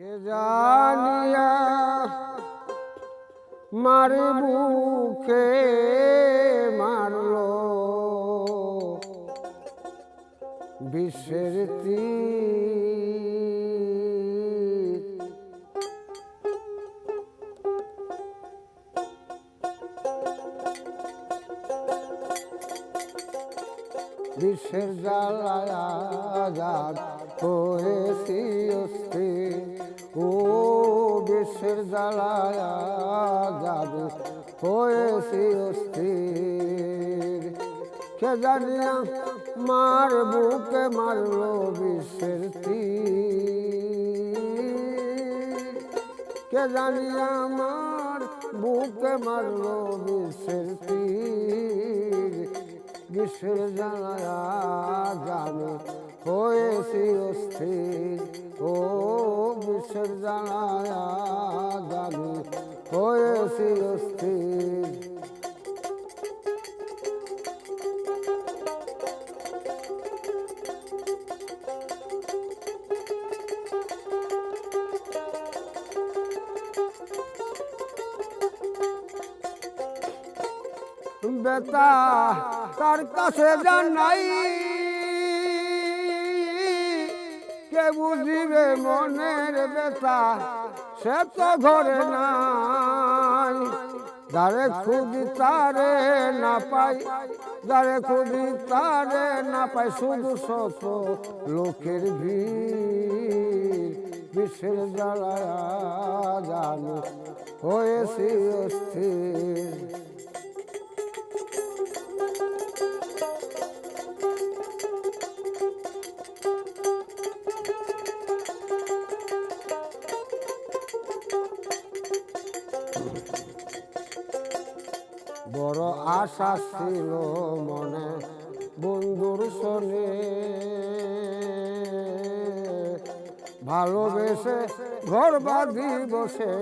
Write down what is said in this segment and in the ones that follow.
কে জানিয়া মার বুকে মারলো? বিশ্বের বিশ্বের জ্বালায় আজাদ হয়েছি অস্থির। ও বিশ্বের জ্বালায় আজাদ হয়েছি অস্থির। কে জানিয়া মার বুকে মারলো বিশ্বের তীর। কে জানিয়া আমার বুকে মারলো বিশ্বের তীর। বিশ্বের জানায়া জানে হয়েছি অস্থির। ও বিশ্বের জানায়া জানে হয়েছি অস্থির। বেতা তার কাছে জানাই কে বুঝিবে মনের বেতা সে তো ঘরে নাই। যারে খুঁজি তারে না পাই, যারে খুঁজি তারে না পাই, শুধু শত লোকের ভিড়। বিশ্বের জ্বালায়া জানো হয়েছি অস্থির। আশা ছিল মনে বন্ধুর শোনে। ভালোবেসে ঘর বাঁধি বসে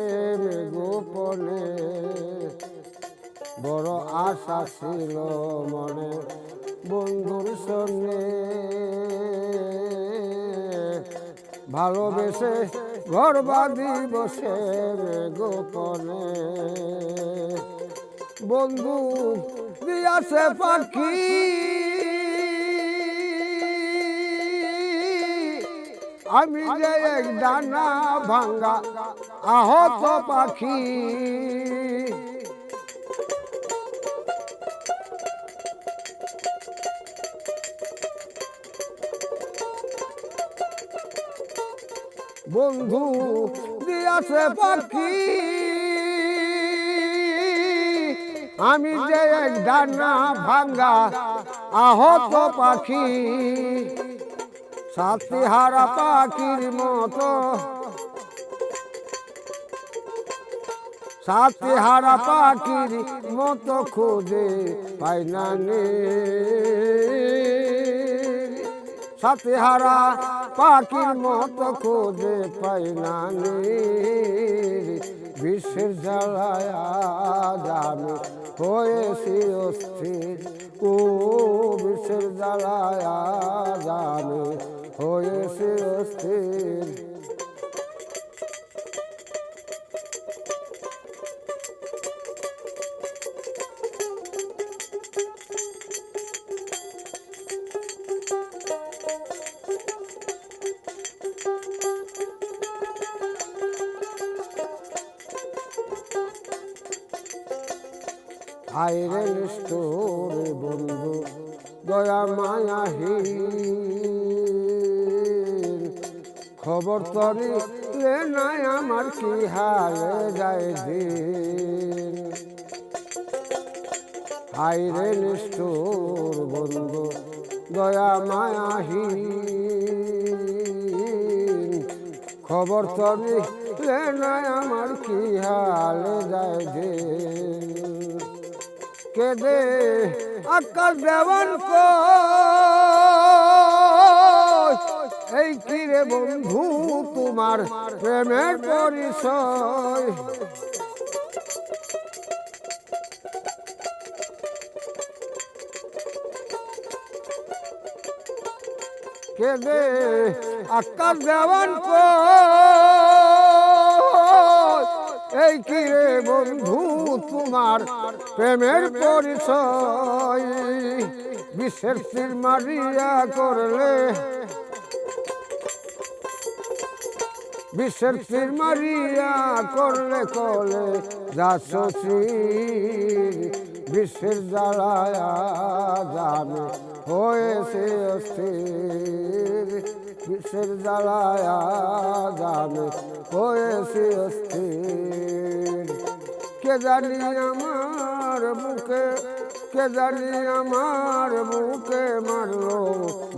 গোপনে। বড় আশা ছিল মনে বন্ধুর শোনে। ভালোবেসে ঘর বাঁধি বসে গোপনে। বন্ধু দিয়াছে পাখি। আমি যে এক ডানা ভাঙ্গা আহত পাখি। বন্ধু দিয়াছে পাখি। আমি যে এক ডানা ভাঙ্গা আহত পাখি সাথী হারা পাখির মতো। সাথী হারা পাখির মতো খুঁজে পাই না নে। সাথী হারা পাখির মতো খুঁজে পাই না নে। বিশ্বের জ্বালায় জানে হয়েছি অস্থির ও বিশ্বের জ্বালায় জানে হয়েছি অস্থির আইরে নিষ্ঠুর বন্ধু, দয়া মায়াহীন খবর তরি লে নাই আমার কি হালে যায় দিন। আইরে নিষ্ঠুর বন্ধু, দয়া মায়াহীন খবর তরি লে নাই আমার কি হালে যায় দিন। কেদে আকাশ দেওয়ান এই কিরে বন্ধু তোমার প্রেমের পরিচয়? কেদে আকাশ দেওয়ান কো এই কি বন্ধু তোমার প্রেমের পরিচয়? বিশ্বের তীর মারিয়া করলে। বিশ্বের তীর মারিয়া করলে কলে যাচ্ছ বিশ্বের জ্বালায়া জানে হয়েছে অস্থির। বিশ্বের জ্বালায়া জানে হয়েছে অস্থির। কে জানি আমার বুকে, কে জানি আমার বুকে মারলো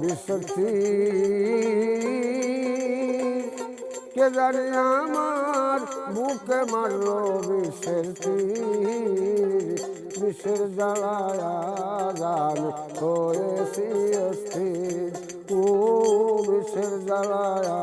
বিশ্বের তীর। কে জানি আমার বুকে মারলো বিশ্বের তীর। বিশ্বের জ্বালায়া জান হয়েছি অস্থির। ও বিশ্বের জ্বালায়া